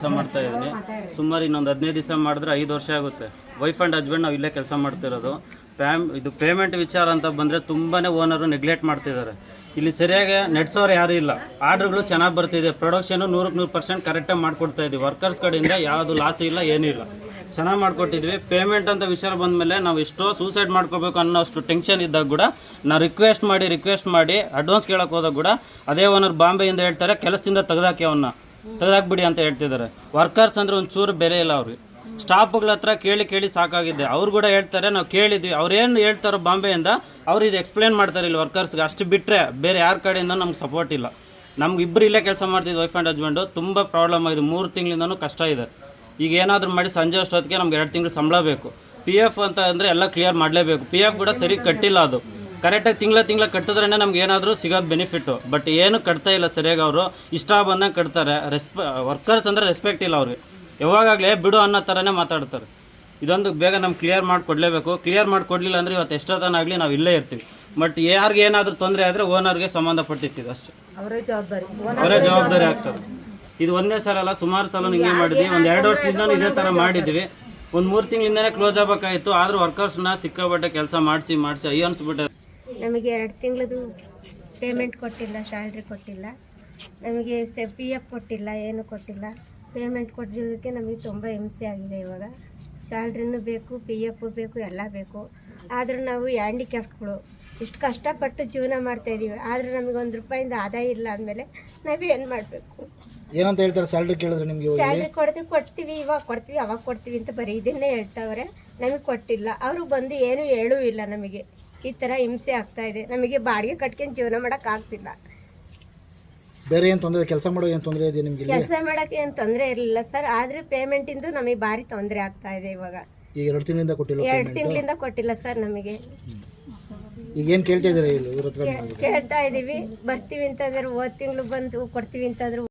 ಕೆಲಸ ಮಾಡ್ತಾ ಇದ್ದೀನಿ. ಸುಮಾರು ಇನ್ನೊಂದು ಹದಿನೈದು ದಿವಸ ಮಾಡಿದ್ರೆ ಐದು ವರ್ಷ ಆಗುತ್ತೆ. ವೈಫ್ ಆ್ಯಂಡ್ ಹಸ್ಬೆಂಡ್ ನಾವು ಇಲ್ಲೇ ಕೆಲಸ ಮಾಡ್ತಿರೋದು. ಪ್ಯಾಮ್ ಇದು ಪೇಮೆಂಟ್ ವಿಚಾರ ಅಂತ ಬಂದರೆ ತುಂಬಾ ಓನರು ನೆಗ್ಲೆಕ್ಟ್ ಮಾಡ್ತಿದ್ದಾರೆ. ಇಲ್ಲಿ ಸರಿಯಾಗಿ ನಡೆಸೋರು ಯಾರೂ ಇಲ್ಲ. ಆರ್ಡ್ರ್ಗಳು ಚೆನ್ನಾಗಿ ಬರ್ತಿದೆ. ಪ್ರೊಡಕ್ಷನು ನೂರಕ್ಕೆ ನೂರು ಪರ್ಸೆಂಟ್ ಕರೆಕ್ಟಾಗಿ ಮಾಡಿಕೊಡ್ತಾ ಇದ್ದೀವಿ ವರ್ಕರ್ಸ್ ಕಡೆಯಿಂದ ಯಾವುದು ಲಾಸ್ ಇಲ್ಲ ಏನಿಲ್ಲ ಚೆನ್ನಾಗಿ ಮಾಡಿಕೊಟ್ಟಿದ್ವಿ. ಪೇಮೆಂಟ್ ಅಂತ ವಿಚಾರ ಬಂದಮೇಲೆ ನಾವು ಎಷ್ಟೋ ಸೂಸೈಡ್ ಮಾಡ್ಕೋಬೇಕು ಅನ್ನೋ ಅಷ್ಟು ಟೆನ್ಷನ್ ಇದ್ದಾಗ ಕೂಡ ನಾವು ರಿಕ್ವೆಸ್ಟ್ ಮಾಡಿ ರಿಕ್ವೆಸ್ಟ್ ಮಾಡಿ ಅಡ್ವಾನ್ಸ್ ಕೇಳೋಕೆ ಹೋದಾಗ ಕೂಡ ಅದೇ ಓನರ್ ಬಾಂಬೆಯಿಂದ ಹೇಳ್ತಾರೆ, ಕೆಲಸದಿಂದ ತೆಗೆದಾಕಿ ಅವನ್ನ ತೆಗೆದಾಕ್ಬಿಡಿ ಅಂತ ಹೇಳ್ತಿದ್ದಾರೆ. ವರ್ಕರ್ಸ್ ಅಂದ್ರೆ ಒಂಚೂರು ಬೆಲೆ ಇಲ್ಲ ಅವ್ರಿಗೆ. ಸ್ಟಾಫ್ಗಳ ಹತ್ರ ಕೇಳಿ ಕೇಳಿ ಸಾಕಾಗಿದೆ. ಅವ್ರು ಕೂಡ ಹೇಳ್ತಾರೆ, ನಾವು ಕೇಳಿದ್ವಿ. ಅವ್ರೇನು ಹೇಳ್ತಾರೋ ಬಾಂಬೆಯಿಂದ ಅವ್ರು ಇದು ಎಕ್ಸ್ಪ್ಲೇನ್ ಮಾಡ್ತಾರೆ ಇಲ್ಲಿ ವರ್ಕರ್ಸ್ಗೆ ಅಷ್ಟು ಬಿಟ್ಟರೆ ಬೇರೆ ಯಾರ ಕಡೆಯಿಂದ ನಮ್ಗೆ ಸಪೋರ್ಟ್ ಇಲ್ಲ. ನಮ್ಗೆ ಇಬ್ಬರು ಇಲ್ಲೇ ಕೆಲಸ ಮಾಡ್ತಿದ್ವಿ ವೈಫ್ ಆ್ಯಂಡ್ ಹಸ್ಬೆಂಡು ತುಂಬ ಪ್ರಾಬ್ಲಮ್ ಆಗಿದೆ. ಮೂರು ತಿಂಗಳಿಂದನೂ ಕಷ್ಟ ಇದೆ. ಈಗ ಏನಾದರೂ ಮಾಡಿ ಸಂಜೆ ಅಷ್ಟೊತ್ತಿಗೆ ನಮ್ಗೆ ಎರಡು ತಿಂಗಳು ಸಂಬಳ ಬೇಕು. ಪಿ ಎಫ್ ಅಂತ ಅಂದರೆ ಎಲ್ಲ ಕ್ಲಿಯರ್ ಮಾಡಲೇಬೇಕು. ಪಿ ಎಫ್ ಕೂಡ ಸರಿ ಕಟ್ಟಿಲ್ಲ ಅದು. ಕರೆಕ್ಟಾಗಿ ತಿಂಗಳ ತಿಂಗಳ ಕಟ್ಟಿದ್ರೆ ನಮ್ಗೆ ಏನಾದರೂ ಸಿಗೋದು ಬೆನಿಫಿಟ್ಟು ಬಟ್ ಏನು ಕಟ್ತಾ ಇಲ್ಲ ಸರಿಯಾಗಿ ಅವರು. ಇಷ್ಟ ಬಂದಂಗೆ ಕಟ್ತಾರೆ. ರೆಸ್ಪ ವರ್ಕರ್ಸ್ ಅಂದರೆ ರೆಸ್ಪೆಕ್ಟ್ ಇಲ್ಲ ಅವ್ರಿಗೆ. ಯಾವಾಗಲೇ ಬಿಡು ಅನ್ನೋ ಥರನೇ ಮಾತಾಡ್ತಾರೆ. ಇದೊಂದು ಬೇಗ ನಮ್ಗೆ ಕ್ಲಿಯರ್ ಮಾಡಿಕೊಡ್ಲೇಬೇಕು ಕ್ಲಿಯರ್ ಮಾಡಿಕೊಡ್ಲಿಲ್ಲ ಅಂದರೆ ಇವತ್ತು ಎಷ್ಟೊತ್ತನಾಗಲಿ ನಾವು ಇಲ್ಲೇ ಇರ್ತೀವಿ. ಬಟ್ ಯಾರಿಗೆ ಏನಾದರೂ ತೊಂದರೆ ಆದರೆ ಓನರ್ಗೆ ಸಂಬಂಧಪಟ್ಟಿರ್ತೀವಿ ಅಷ್ಟೇ. ಅವರೇ ಜವಾಬ್ದಾರಿ. ಅವರೇ ಜವಾಬ್ದಾರಿ ಆಗ್ತದೆ. ಇದು ಒಂದೇ ಸಲ ಅಲ್ಲ ಸುಮಾರು ಸಲ ಹಿಂಗೆ ಮಾಡಿದ್ವಿ. ಒಂದು ಎರಡು ವರ್ಷದಿಂದ ಇದೇ ಥರ ಮಾಡಿದ್ವಿ. ಒಂದು ಮೂರು ತಿಂಗಳಿಂದನೇ ಕ್ಲೋಸ್ ಆಗಬೇಕಾಯಿತು. ಆದರೂ ವರ್ಕರ್ಸ್ನ ಸಿಕ್ಕಾಪಟ್ಟೆ ಕೆಲಸ ಮಾಡಿಸಿ ಮಾಡಿಸಿ ಅಯ್ಯೋ ಅನ್ಸ್ಬಿಟ್ಟೆ. ನಮಗೆ ಎರಡು ತಿಂಗಳದು ಪೇಮೆಂಟ್ ಕೊಟ್ಟಿಲ್ಲ ಸ್ಯಾಲ್ರಿ ಕೊಟ್ಟಿಲ್ಲ. ನಮಗೆ ಸೆ ಪಿ ಎಫ್ ಕೊಟ್ಟಿಲ್ಲ ಏನು ಕೊಟ್ಟಿಲ್ಲ. ಪೇಮೆಂಟ್ ಕೊಟ್ಟಿದ್ದಕ್ಕೆ ನಮಗೆ ತುಂಬ ಹಿಂಸೆ ಆಗಿದೆ ಇವಾಗ. ಸ್ಯಾಲ್ರಿನೂ ಬೇಕು ಪಿ ಎಫು ಬೇಕು ಎಲ್ಲ ಬೇಕು. ಆದರೂ ನಾವು ಹ್ಯಾಂಡಿಕ್ಯಾಪ್ಟ್ಗಳು ಇಷ್ಟು ಕಷ್ಟಪಟ್ಟು ಜೀವನ ಮಾಡ್ತಾ ಇದ್ದೀವಿ. ಆದರೆ ನಮಗೆ ಒಂದು ರೂಪಾಯಿಂದ ಆದಾಯ ಇಲ್ಲ ಅಂದಮೇಲೆ ನಾವೇನು ಮಾಡಬೇಕು? ಏನಂತ ಹೇಳ್ತಾರೆ? ಸ್ಯಾಲ್ರಿ ಕೇಳಿದ್ರೆ ನಿಮಗೆ ಸ್ಯಾಲ್ರಿ ಕೊಡ್ತೀವಿ ಕೊಡ್ತೀವಿ ಇವಾಗ ಕೊಡ್ತೀವಿ ಅವಾಗ ಕೊಡ್ತೀವಿ ಅಂತ ಬರೀ ಇದನ್ನೇ ಹೇಳ್ತಾವ್ರೆ. ನಮಗೆ ಕೊಟ್ಟಿಲ್ಲ. ಅವರು ಬಂದು ಏನೂ ಹೇಳೂ ಇಲ್ಲ ನಮಗೆ. ಈ ಥರ ಹಿಂಸೆ ಆಗ್ತಾ ಇದೆ. ನಮಗೆ ಬಾಡಿಗೆ ಕಟ್ಕೊಂಡು ಜೀವನ ಮಾಡೋಕ್ಕಾಗ್ತಿಲ್ಲ ಬೇರೆ ಏನು ತೊಂದರೆ ಕೆಲಸ ಮಾಡೋ ಏನು ತೊಂದರೆ ಇದೆ ನಿಮಗೆ ಕೆಲಸ ಮಾಡೋಕ್ಕೆ ಏನು ತೊಂದರೆ ಇರಲಿಲ್ಲ ಸರ್. ಆದರೆ ಪೇಮೆಂಟಿಂದು ನಮಗೆ ಭಾರಿ ತೊಂದರೆ ಆಗ್ತಾ ಇದೆ ಇವಾಗ. ಈಗ ಎರಡು ತಿಂಗಳಿಂದ ಕೊಟ್ಟಿಲ್ಲ ಎರಡು ತಿಂಗಳಿಂದ ಕೊಟ್ಟಿಲ್ಲ ಸರ್ ನಮಗೆ. ಈಗ ಏನು ಕೇಳ್ತಾ ಇದ್ದೀರಾ ಇಲ್ಲಿ ಇವ್ರ ಹತ್ರ ಕೇಳ್ತಾ ಇದ್ದೀವಿ ಬರ್ತೀವಿ ಅಂತಂದ್ರೆ ಹೋದ ತಿಂಗಳು ಬಂದು ಕೊಡ್ತೀವಿ ಅಂತಂದ್ರೆ